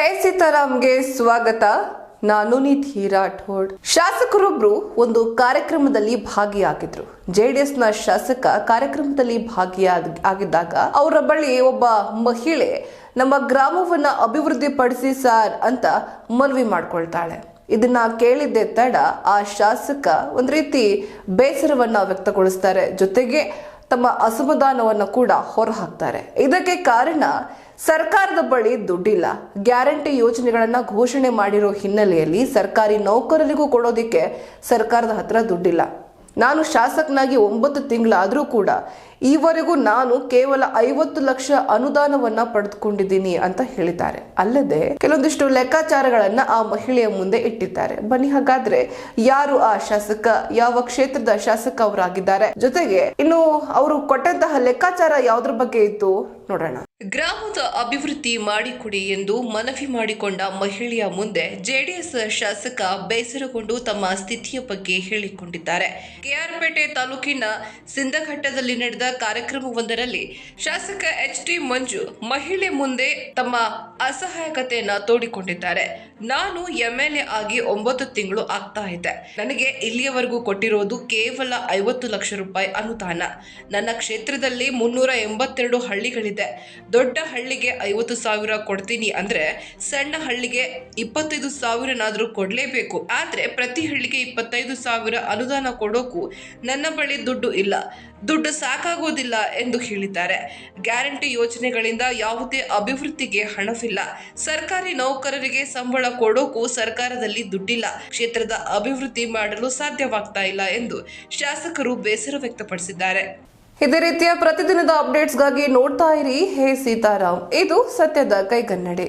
ಹೇ ಸೀತಾರಾಮ್ಗೆ ಸ್ವಾಗತ. ನಾನು ನಿಧಿ ರಾಠೋಡ್. ಶಾಸಕರೊಬ್ರು ಒಂದು ಕಾರ್ಯಕ್ರಮದಲ್ಲಿ ಭಾಗಿಯಾಗಿದ್ರು. ಜೆಡಿಎಸ್ನ ಶಾಸಕ ಕಾರ್ಯಕ್ರಮದಲ್ಲಿ ಭಾಗಿಯಾದ ಆಗಿದ್ದಾಗ ಅವರ ಬಳಿ ಒಬ್ಬ ಮಹಿಳೆ ನಮ್ಮ ಗ್ರಾಮವನ್ನ ಅಭಿವೃದ್ಧಿ ಪಡಿಸಿ ಸರ್ ಅಂತ ಮನವಿ ಮಾಡ್ಕೊಳ್ತಾಳೆ. ಇದನ್ನ ಕೇಳಿದ್ದೆ ತಡ ಆ ಶಾಸಕ ಒಂದ್ ರೀತಿ ಬೇಸರವನ್ನ ವ್ಯಕ್ತಗೊಳಿಸ್ತಾರೆ. ಜೊತೆಗೆ ತಮ್ಮ ಅಸಮಾಧಾನವನ್ನು ಕೂಡ ಹೊರಹಾಕ್ತಾರೆ. ಇದಕ್ಕೆ ಕಾರಣ ಸರ್ಕಾರದ ಬಳಿ ದುಡ್ಡಿಲ್ಲ. ಗ್ಯಾರಂಟಿ ಯೋಜನೆಗಳನ್ನ ಘೋಷಣೆ ಮಾಡಿರೋ ಹಿನ್ನೆಲೆಯಲ್ಲಿ ಸರ್ಕಾರಿ ನೌಕರರಿಗೂ ಕೊಡೋದಿಕ್ಕೆ ಸರ್ಕಾರದ ಹತ್ರ ದುಡ್ಡಿಲ್ಲ. ನಾನು ಶಾಸಕನಾಗಿ ಒಂಬತ್ತು ತಿಂಗಳಾದರೂ ಕೂಡ ಈವರೆಗೂ ನಾನು ಕೇವಲ ಐವತ್ತು ಲಕ್ಷ ಅನುದಾನವನ್ನ ಪಡೆದುಕೊಂಡಿದ್ದೀನಿ ಅಂತ ಹೇಳಿದ್ದಾರೆ. ಅಲ್ಲದೆ ಕೆಲವೊಂದಿಷ್ಟು ಲೆಕ್ಕಾಚಾರಗಳನ್ನ ಆ ಮಹಿಳೆಯ ಮುಂದೆ ಇಟ್ಟಿದ್ದಾರೆ. ಬನ್ನಿ ಹಾಗಾದ್ರೆ ಯಾರು ಆ ಶಾಸಕ, ಯಾವ ಕ್ಷೇತ್ರದ ಶಾಸಕ ಅವರಾಗಿದ್ದಾರೆ? ಜೊತೆಗೆ ಇನ್ನು ಅವರು ಕೊಟ್ಟಂತಹ ಲೆಕ್ಕಾಚಾರ ಯಾವ್ದ್ರ ಬಗ್ಗೆ ಇತ್ತು ನೋಡೋಣ. ಗ್ರಾಮದ ಅಭಿವೃದ್ಧಿ ಮಾಡಿಕೊಡಿ ಎಂದು ಮನವಿ ಮಾಡಿಕೊಂಡ ಮಹಿಳೆಯ ಮುಂದೆ ಜೆಡಿಎಸ್ ಶಾಸಕ ಬೇಸರಗೊಂಡು ತಮ್ಮ ಸ್ಥಿತಿಯ ಬಗ್ಗೆ ಹೇಳಿಕೊಂಡಿದ್ದಾರೆ. ಕೆಆರ್ಪೇಟೆ ತಾಲೂಕಿನ ಸಿಂದಘಟ್ಟದಲ್ಲಿ ನಡೆದ ಕಾರ್ಯಕ್ರಮವೊಂದರಲ್ಲಿ ಶಾಸಕ ಎಚ್ ಟಿ ಮಂಜು ಮಹಿಳೆ ಮುಂದೆ ತಮ್ಮ ಅಸಹಾಯಕತೆಯನ್ನ ತೋಡಿಕೊಂಡಿದ್ದಾರೆ. ನಾನು ಎಂಎಲ್ಎ ಆಗಿ ಒಂಬತ್ತು ತಿಂಗಳು ಆಗ್ತಾ ಇದೆ ನನಗೆ ಇಲ್ಲಿಯವರೆಗೂ ಕೊಟ್ಟಿರೋದು ಕೇವಲ ಐವತ್ತು ಲಕ್ಷ ರೂಪಾಯಿ ಅನುದಾನ. ನನ್ನ ಕ್ಷೇತ್ರದಲ್ಲಿ ಮುನ್ನೂರ ಎಂಬತ್ತೆರಡು ಹಳ್ಳಿಗಳಿದೆ. ದೊಡ್ಡ ಹಳ್ಳಿಗೆ ಐವತ್ತು ಸಾವಿರ ಕೊಡ್ತೀನಿ ಅಂದ್ರೆ ಸಣ್ಣ ಹಳ್ಳಿಗೆ ಇಪ್ಪತ್ತೈದು ಸಾವಿರನಾದ್ರೂ ಕೊಡ್ಲೇಬೇಕು. ಆದ್ರೆ ಪ್ರತಿ ಹಳ್ಳಿಗೆ ಇಪ್ಪತ್ತೈದು ಸಾವಿರ ಅನುದಾನ ಕೊಡೋಕು ನನ್ನ ಬಳಿ ದುಡ್ಡು ಇಲ್ಲ. ದುಡ್ಡು ಸಾಕಾಗೋದಿಲ್ಲ ಎಂದು ಹೇಳಿದ್ದಾರೆ. ಗ್ಯಾರಂಟಿ ಯೋಜನೆಗಳಿಂದ ಯಾವುದೇ ಅಭಿವೃದ್ಧಿಗೆ ಹಣವಿಲ್ಲ. ಸರ್ಕಾರಿ ನೌಕರರಿಗೆ ಸಂಬಳ ಕೊಡೋಕು ಸರ್ಕಾರದಲ್ಲಿ ದುಡ್ಡಿಲ್ಲ. ಕ್ಷೇತ್ರದ ಅಭಿವೃದ್ಧಿ ಮಾಡಲು ಸಾಧ್ಯವಾಗ್ತಾ ಇಲ್ಲ ಎಂದು ಶಾಸಕರು ಬೇಸರ ವ್ಯಕ್ತಪಡಿಸಿದ್ದಾರೆ. ಇದೇ ರೀತಿಯ ಪ್ರತಿದಿನದ ಅಪ್ಡೇಟ್ಸ್ಗಾಗಿ ನೋಡ್ತಾ ಇರಿ. ಹೇ ಸೀತಾರಾಮ್. ಇದು ಸತ್ಯದ ಕೈಗನ್ನಡಿ.